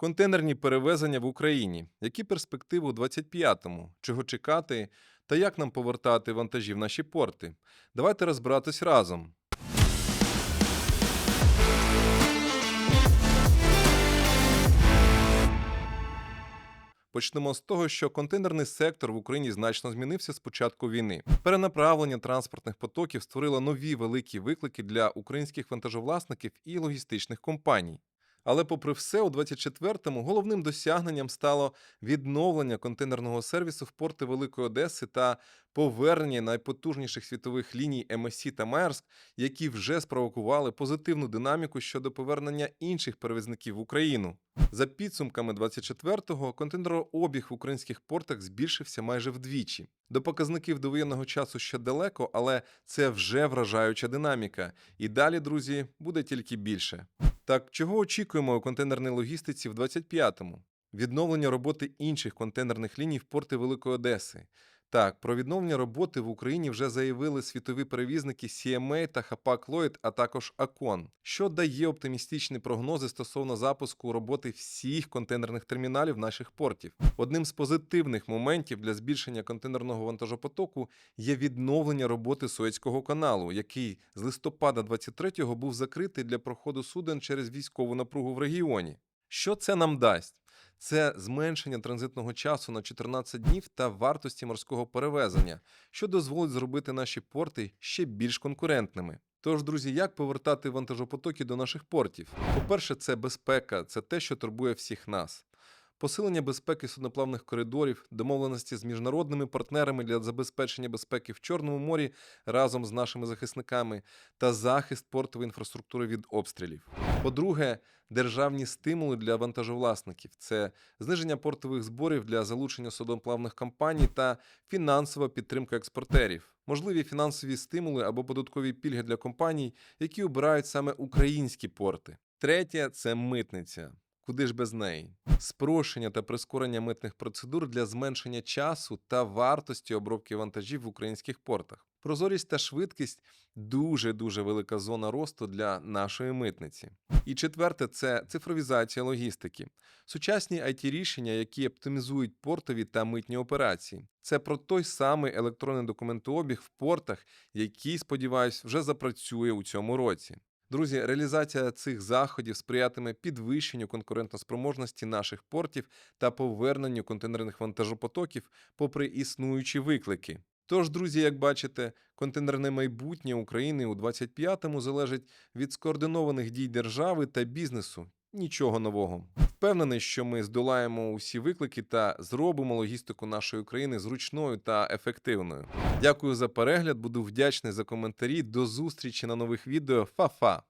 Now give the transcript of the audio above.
Контейнерні перевезення в Україні. Які перспективи у 25-му? Чого чекати? Та як нам повертати вантажі в наші порти? Давайте розбиратись разом. Почнемо з того, що контейнерний сектор в Україні значно змінився з початку війни. Перенаправлення транспортних потоків створило нові великі виклики для українських вантажовласників і логістичних компаній. Але, попри все, у 24-му головним досягненням стало відновлення контейнерного сервісу в порти Великої Одеси та повернення найпотужніших світових ліній МСC та Маерск, які вже спровокували позитивну динаміку щодо повернення інших перевізників в Україну. За підсумками 24-го, контейнерообіг в українських портах збільшився майже вдвічі. До показників довоєнного часу ще далеко, але це вже вражаюча динаміка. І далі, друзі, буде тільки більше. Так, чого очікуємо у контейнерній логістиці в 25-му? Відновлення роботи інших контейнерних ліній в порти Великої Одеси. Так, про відновлення роботи в Україні вже заявили світові перевізники CMA та Hapag Lloyd, а також Акон, що дає оптимістичні прогнози стосовно запуску роботи всіх контейнерних терміналів наших портів. Одним з позитивних моментів для збільшення контейнерного вантажопотоку є відновлення роботи Суецького каналу, який з листопада 23-го був закритий для проходу суден через військову напругу в регіоні. Що це нам дасть? Це зменшення транзитного часу на 14 днів та вартості морського перевезення, що дозволить зробити наші порти ще більш конкурентними. Тож, друзі, як повертати вантажопотоки до наших портів? По-перше, це безпека, це те, що турбує всіх нас. Посилення безпеки судноплавних коридорів, домовленості з міжнародними партнерами для забезпечення безпеки в Чорному морі разом з нашими захисниками та захист портової інфраструктури від обстрілів. По-друге, державні стимули для вантажовласників це зниження портових зборів для залучення судноплавних компаній та фінансова підтримка експортерів, можливі фінансові стимули або податкові пільги для компаній, які обирають саме українські порти. Третє це митниця. Куди ж без неї? Спрощення та прискорення митних процедур для зменшення часу та вартості обробки вантажів в українських портах. Прозорість та швидкість дуже дуже велика зона росту для нашої митниці. І четверте це цифровізація логістики. Сучасні it рішення, які оптимізують портові та митні операції. Це про той самий електронний документообіг в портах, який, сподіваюсь, вже запрацює у цьому році. Друзі, реалізація цих заходів сприятиме підвищенню конкурентоспроможності наших портів та поверненню контейнерних вантажопотоків попри існуючі виклики. Тож, друзі, як бачите, контейнерне майбутнє України у 25-му залежить від скоординованих дій держави та бізнесу. Нічого нового. Впевнений, що ми здолаємо усі виклики та зробимо логістику нашої країни зручною та ефективною. Дякую за перегляд. Буду вдячний за коментарі. До зустрічі на нових відео. Фа-фа!